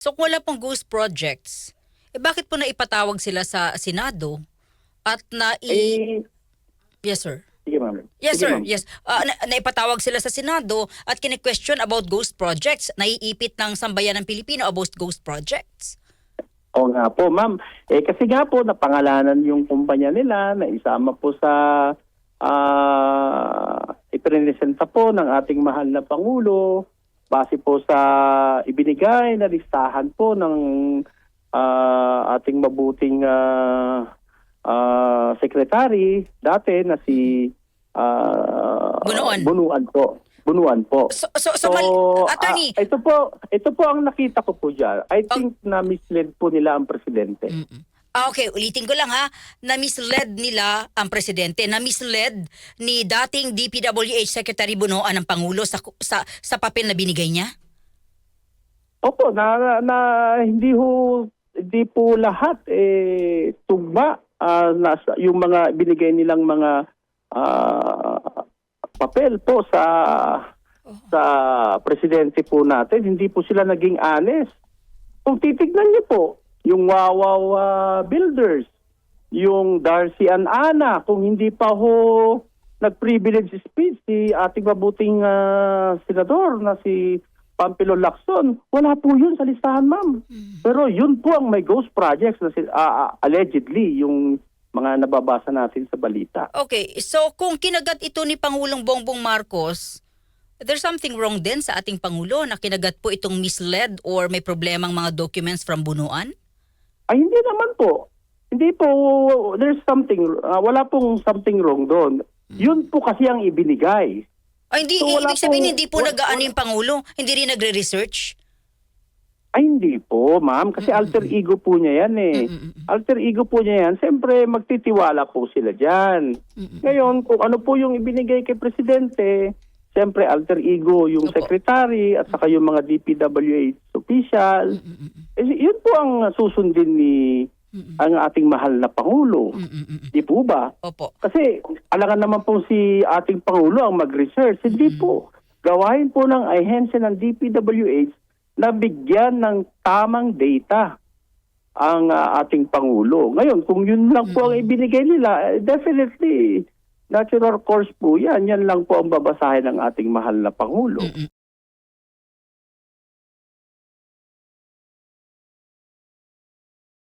So kung wala pong ghost projects, eh bakit po naipatawag sila sa Senado at na Eh, Yes sir. sige ma'am. Yes Sige, sir, ma'am. yes. Ah, na, naipatawag sila sa Senado at kine-question about ghost projects. Naiipit ng sambayan ng Pilipino about ghost projects. Oo nga po, ma'am. Eh, kasi nga po, napangalanan yung kumpanya nila na isama po sa ah ipresenta po ng ating mahal na Pangulo base po sa ibinigay na listahan po ng ah, ating mabuting ah, ah, secretary dati na si ah, Bunuan. Bunuan po. Bunuan po. So, so, so, mal- attorney, ah, ito po, ito po ang nakita ko po diyan. I think na misled po nila ang presidente. Mm-mm. Ah, okay, ulitin ko lang ha, na-misled nila ang presidente, na-misled ni dating DPWH Secretary Bunoan ng Pangulo sa, sa, sa papel na binigay niya? Opo, na, na hindi ho hindi po lahat eh tugma ah, nasa yung mga binigay nilang mga ah, papel po sa sa presidente po natin, hindi po sila naging honest. Kung titignan niyo po, yung Wawaw ah, Builders, yung Darcy and Ana, kung hindi pa ho nag-privilege speech si ating mabuting ah, senador na si Pampilo Lacson, wala po yun sa listahan, ma'am. Pero yun po ang may ghost projects na si- ah, allegedly yung mga nababasa natin sa balita. Okay, so kung kinagat ito ni Pangulong Bongbong Marcos, there's something wrong din sa ating Pangulo na kinagat po itong misled or may problemang mga documents from Bunuan? Ay, hindi naman po. Hindi po, there's something, ah, wala pong something wrong doon. Yun po kasi ang ibinigay. Ay, hindi, So, ibig sabihin pong- hindi po nag-aano yung Pangulo, hindi rin nagre-research? Ay, hindi po, ma'am. Kasi alter ego po niya yan eh. Mm-mm. Alter ego po niya yan. Siyempre, magtitiwala po sila dyan. Mm-mm. Ngayon, kung ano po yung ibinigay kay Presidente, siyempre, alter ego yung Opo. secretary at saka yung mga DPWH official. Mm-mm. Eh, yun po ang susundin ni Mm-mm. ang ating mahal na Pangulo. Mm-mm. Di po ba? Opo. Kasi alangan naman po si ating Pangulo ang mag-research. Hindi po. Gawain po ng ahensya ng DPWH na bigyan ng tamang data ang ah, ating Pangulo. Ngayon, kung yun lang po ang ibinigay nila, eh, definitely, natural course po yan. Yan lang po ang babasahin ng ating mahal na Pangulo.